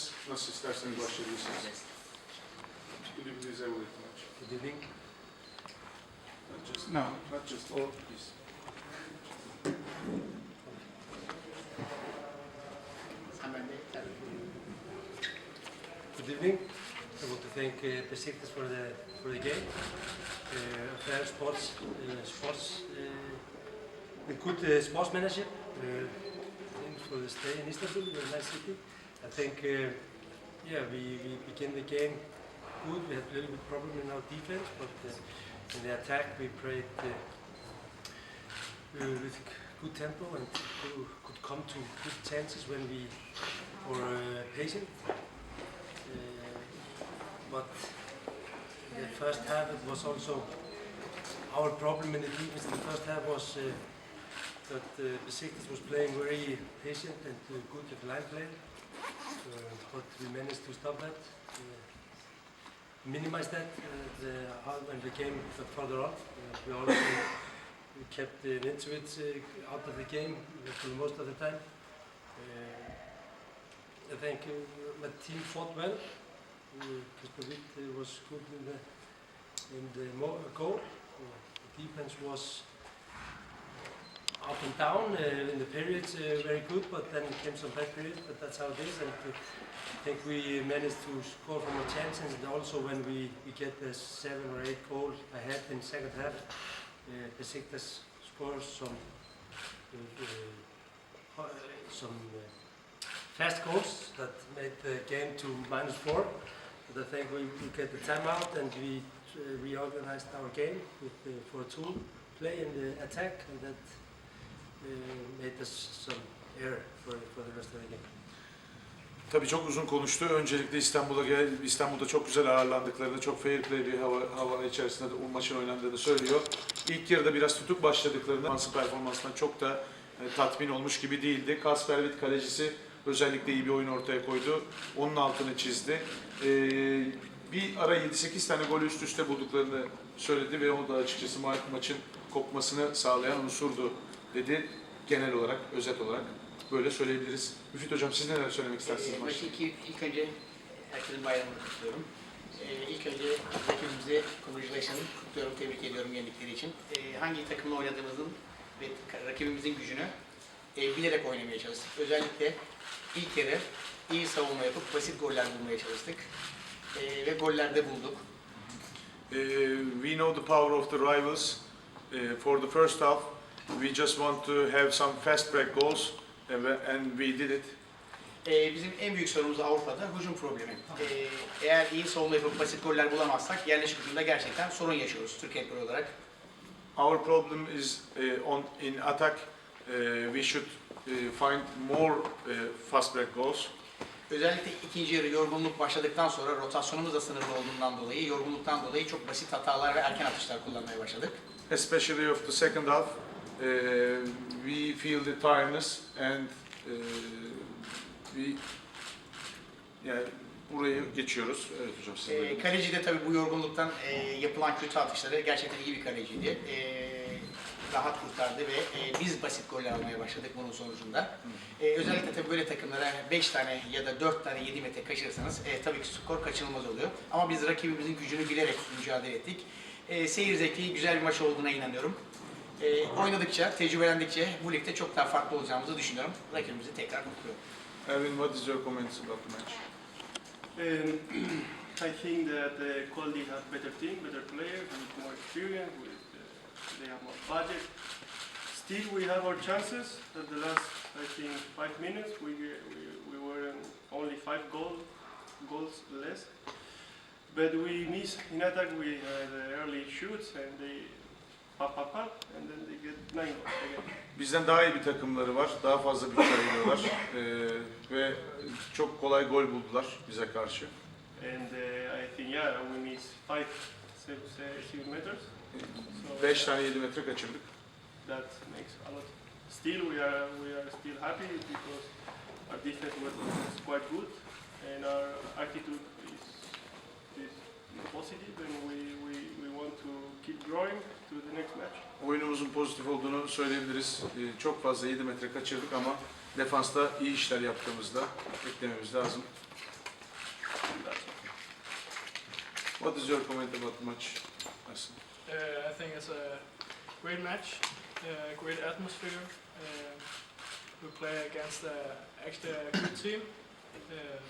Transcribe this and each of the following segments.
Evet başlayabilirsiniz. Nasıl isterseniz başlayabilirsiniz. Could you please have a much? Good evening. Not just, no, not just all, please. Good evening. I want to thank uh, Besiktas for the for the game. Uh, fair sports, uh, sports, uh, with good uh, sportsmanship. Uh, for the stay in Istanbul, a nice city. I think, uh, yeah, we, we begin the game good. We had a little bit problem in our defense, but uh, in the attack we played uh, uh, with good tempo and could come to good chances when we were uh, patient. Uh, but the first half it was also our problem in the defense. The first half was that uh, Besiktas was playing very patient and good at line play, but we managed to stop that, uh, minimize that uh, the, when the game got further on. Uh, we we kept uh, Nintswitz uh, out of the game for most of the time. Uh, I think uh, my team fought well. Uh, was good in the in the goal. Uh, the defense was up and down uh, in the periods, uh, very good, but then came some bad periods. But that's how it is, and I think we managed to score from our chances. And also when we, we get the seven or eight goals ahead in second half, uh, Besiktas scores some uh, uh, some uh, fast goals that made the game to minus four. But I think we, we get the timeout and we uh, reorganized our game with for two play in the attack, and that made us some error for, for the rest of the game. Tabii çok uzun konuştu. Öncelikle İstanbul'a gel, İstanbul'da çok güzel ağırlandıklarını, çok fair play bir hava, hava içerisinde de o maçın oynandığını söylüyor. İlk yarıda biraz tutuk başladıklarında Mans'ın performansından çok da e, tatmin olmuş gibi değildi. Kasper Witt kalecisi özellikle iyi bir oyun ortaya koydu. Onun altını çizdi. E, bir ara 7-8 tane gol üst üste bulduklarını söyledi ve o da açıkçası ma- maçın kopmasını sağlayan unsurdu dedi. Genel olarak, özet olarak böyle söyleyebiliriz. Müfit Hocam siz neler söylemek istersiniz Ee, maçta? maçı ilk, önce herkesin bayramını kutluyorum. Ee, ilk önce rakibimize congratulation kutluyorum, tebrik ediyorum yendikleri için. Ee, hangi takımla oynadığımızın ve rakibimizin gücünü e, bilerek oynamaya çalıştık. Özellikle ilk yarı iyi savunma yapıp basit goller bulmaya çalıştık. Ee, ve gollerde bulduk. Uh, we know the power of the rivals. Uh, for the first half, we just want to have some fast break goals, and we- and we did it. Ee, bizim en büyük sorunumuz Avrupa'da hücum problemi. Ee, eğer iyi savunma yapıp basit goller bulamazsak yerleşik hücumda gerçekten sorun yaşıyoruz Türkiye Ekol olarak. Our problem is uh, on in attack. Uh, we should uh, find more uh, fast break goals. Özellikle ikinci yarı yorgunluk başladıktan sonra rotasyonumuz da sınırlı olduğundan dolayı, yorgunluktan dolayı çok basit hatalar ve erken atışlar kullanmaya başladık. Especially of the second half, we feel the tiredness and uh, we yani burayı geçiyoruz. Evet hocam siz buyurun. kaleci de tabii bu yorgunluktan e, yapılan kötü atışları gerçekten iyi bir kaleciydi. Ee, rahat kurtardı ve e, biz basit goller almaya başladık bunun sonucunda. Ee, özellikle tabii böyle takımlara 5 tane ya da 4 tane 7 metre kaçırırsanız e, tabii ki skor kaçınılmaz oluyor. Ama biz rakibimizin gücünü bilerek mücadele ettik. E, seyir zevkli, güzel bir maç olduğuna inanıyorum. E, oynadıkça, tecrübelendikçe bu ligde çok daha farklı olacağımızı düşünüyorum. Rakibimizi tekrar kutluyorum. Erwin, what is your comments about the match? Um, I think that uh, Coldi has better team, better players with more experience. With uh, they have more budget. Still, we have our chances. At the last, I think, five minutes, we we, we were only five goal, goals less. But we miss in attack. We had uh, early shoots and they Bizden daha iyi bir takımları var. Daha fazla bütçe ayırıyorlar. Ee, ve çok kolay gol buldular bize karşı. And uh, I think yeah, we miss five, six, six meters. So 5 tane 7 metre kaçırdık. that makes a lot. Still, we are we are still happy because our defense was, quite good and our attitude positive, and we, we, we want to keep growing to the next match. Oyunumuzun pozitif olduğunu söyleyebiliriz. Ee, çok fazla 7 metre kaçırdık ama Defansta iyi işler yaptığımızda eklememiz lazım. What is your comment about the match? Ersin? Uh, I think it's a great match, uh, great atmosphere. Uh, we play against uh, actually a good team. Uh,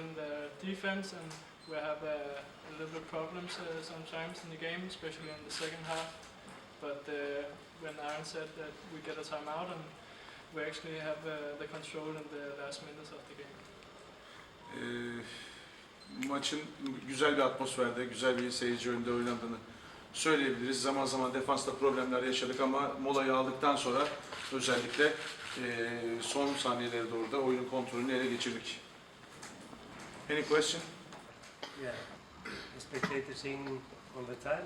in the defense, and we have uh, a little bit problems uh, sometimes in the game, especially in the second half. But uh, when Aaron said that we get a timeout and we actually have uh, the control in the last minutes of the game. Ee, maçın güzel bir atmosferde, güzel bir seyirci önünde oynandığını söyleyebiliriz. Zaman zaman defansta problemler yaşadık ama molayı aldıktan sonra özellikle ee, son saniyelere doğru da oyunun kontrolünü ele geçirdik. Any question? Yeah, the spectators sing all the time.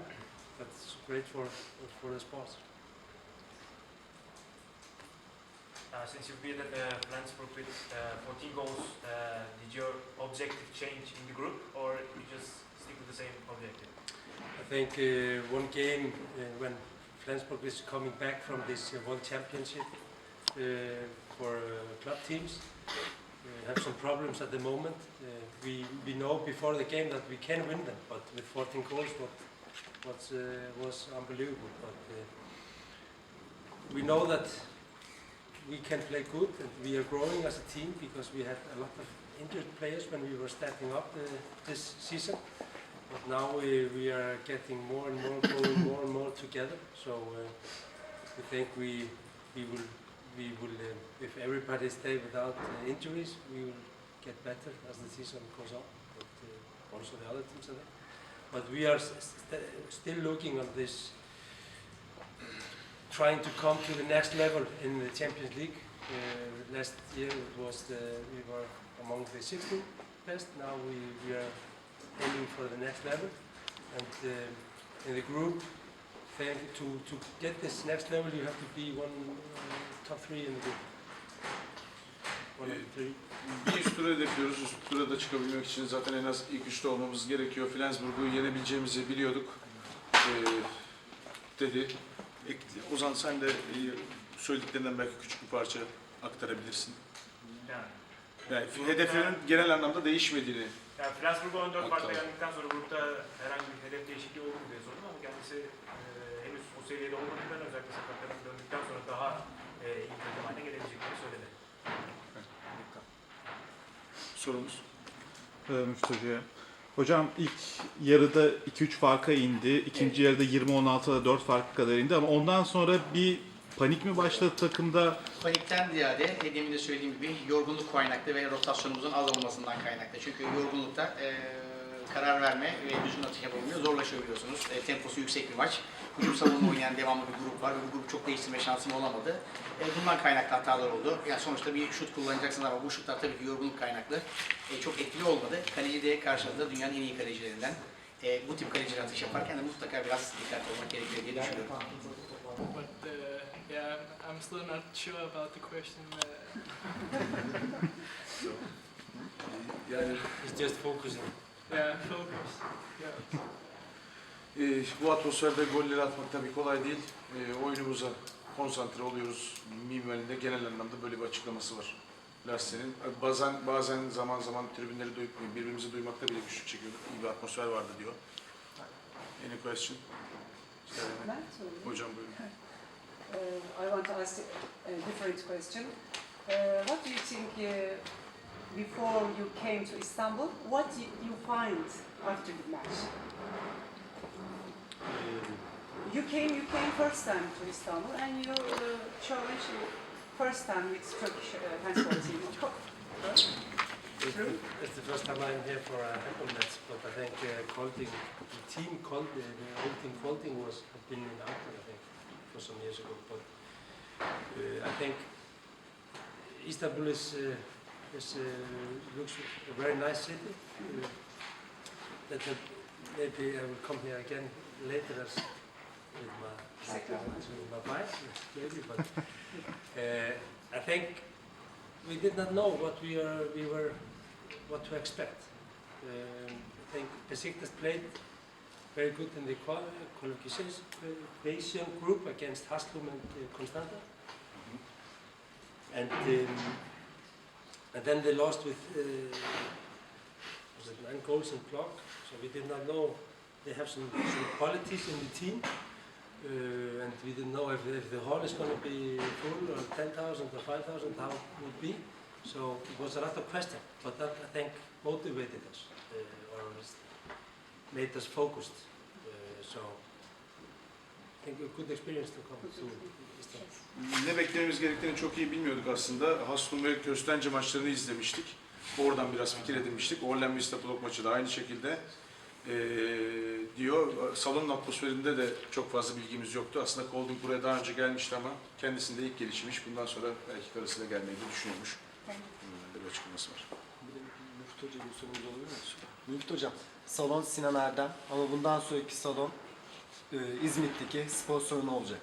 That's great for for the sport. Uh, since you've been at the Flensburg with uh, 14 goals, uh, did your objective change in the group or you just stick with the same objective? I think uh, one game uh, when Flensburg is coming back from this uh, World Championship uh, for uh, club teams, uh, have some problems at the moment. Uh, we, we know before the game that we can win them, but with 14 goals, what was, uh, was unbelievable. But uh, we know that we can play good and we are growing as a team because we had a lot of injured players when we were starting up this season. But now we, we are getting more and more, going more and more together. So uh, we think we, we will, we will uh, if everybody stay without uh, injuries, we will get better as the season goes on. But uh, also the other teams are there. But we are st- still looking on this, trying to come to the next level in the Champions League. Uh, last year it was the, we were among the 16 best. Now we, we are aiming for the next level. And uh, in the group, then to, to get this next level, you have to be one uh, top three in the group. One of the three. Bir üst tura hedefliyoruz. Üst tura da çıkabilmek için zaten en az ilk üçte olmamız gerekiyor. Flensburg'u yenebileceğimizi biliyorduk. Ee, dedi. Ek- Ozan sen de e, söylediklerinden belki küçük bir parça aktarabilirsin. Yani, Yani hedeflerin genel anlamda değişmediğini yani Flensburg'a 14 farkla geldikten sonra grupta herhangi bir hedef değişikliği oldu mu diye sordum ama kendisi e, o seviyede olmadığından özellikle sakatlarına döndükten sonra daha e, iyi takım haline gelebileceklerini söyledi. sorumuz. e, Müftü Hoca'ya. Hocam ilk yarıda 2-3 farka indi. İkinci yarıda 20-16'da 4 fark kadar indi ama ondan sonra bir panik mi başladı takımda? Panikten ziyade demin de söylediğim gibi yorgunluk kaynaklı ve rotasyonumuzun az olmasından kaynaklı. Çünkü yorgunlukta e, karar verme ve düzgün atış yapamıyor. Zorlaşıyor biliyorsunuz. E, temposu yüksek bir maç. Hücum savunma oynayan devamlı bir grup var ve bu grubu çok değiştirme şansım olamadı. E, bundan kaynaklı hatalar oldu. Yani sonuçta bir şut kullanacaksınız ama bu şutlar tabii ki yorgunluk kaynaklı. E, çok etkili olmadı. Kaleci de karşınızda dünyanın en iyi kalecilerinden. E, bu tip kaleciler atış yaparken de mutlaka biraz dikkatli olmak gerekiyor diye düşünüyorum. But uh, yeah, I'm still not sure about the question. Uh, Yani It's just focusing. Yeah, focus. Yeah. e, bu atmosferde golleri atmak tabii kolay değil. E, oyunumuza konsantre oluyoruz. Minvalinde genel anlamda böyle bir açıklaması var. Lastiğinin. Bazen bazen zaman zaman tribünleri duyup birbirimizi duymakta bile güçlük çekiyorduk. İyi bir atmosfer vardı diyor. Any question? Ben sorayım. hocam buyurun. Uh, I want to ask a different question. Uh, what do you think uh, before you came to Istanbul? What did you find after the match? You came, you came first time to Istanbul, and you uh, challenged first time with Turkish uh, handball team. It's, True. it's the first time I'm here for a handball match, but I think uh, Kolding, the team Kolding, the old team Kolding was had been in Aachen, I think, for some years ago. But uh, I think Istanbul is, uh, uh, looks a very nice city. Uh, that uh, maybe I will come here again later as with my with my bike, maybe. But uh, I think we did not know what we are we were what to expect. Um, I think Besiktas played very good in the qual- qualification group against Haslum and uh, Constanta. and um, and then they lost with uh, was it nine goals in block. So we did not know they have some, some qualities in the team, uh, and we didn't know if, if the hall is going to be full or 10,000 or 5,000, how it would be. So it was a lot of question, but that I think motivated us uh, or made us focused. Uh, so Ne beklememiz gerektiğini çok iyi bilmiyorduk aslında. Hastum ve Köstence maçlarını izlemiştik. Oradan biraz fikir edinmiştik. Orlen Vista Blok maçı da aynı şekilde ee, diyor. Salonun atmosferinde de çok fazla bilgimiz yoktu. Aslında Colding buraya daha önce gelmişti ama kendisinde ilk gelişmiş. Bundan sonra belki karısıyla gelmeyi de düşünüyormuş. Da bir açıklaması var. Müftü Hoca bir sorumuz olabilir mi? Müftü Hocam, salon Sinan Erdem ama bundan sonraki salon e, İzmit'teki spor salonu olacak.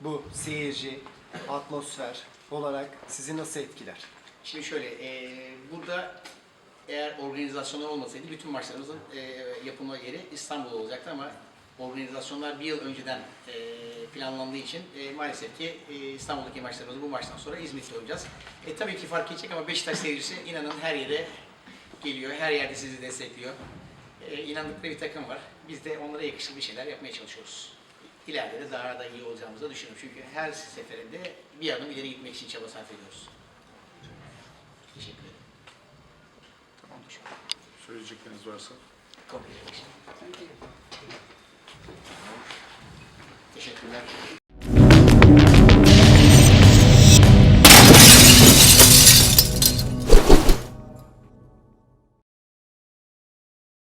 Bu seyirci, atmosfer olarak sizi nasıl etkiler? Şimdi şöyle, e, burada eğer organizasyonlar olmasaydı bütün maçlarımızın e, yapılma yeri İstanbul olacaktı ama organizasyonlar bir yıl önceden e, planlandığı için e, maalesef ki e, İstanbul'daki maçlarımızı bu maçtan sonra İzmit'te oynayacağız. E, tabii ki fark edecek ama Beşiktaş seyircisi inanın her yere geliyor, her yerde sizi destekliyor. E, inandıkları bir takım var. Biz de onlara yakışır bir şeyler yapmaya çalışıyoruz. İleride de daha da iyi olacağımızı da düşünüyorum. Çünkü her seferinde bir adım ileri gitmek için çaba sarf ediyoruz. Teşekkür ederim. Tamamdır. Söyleyecekleriniz varsa. Kabul you. Teşekkürler.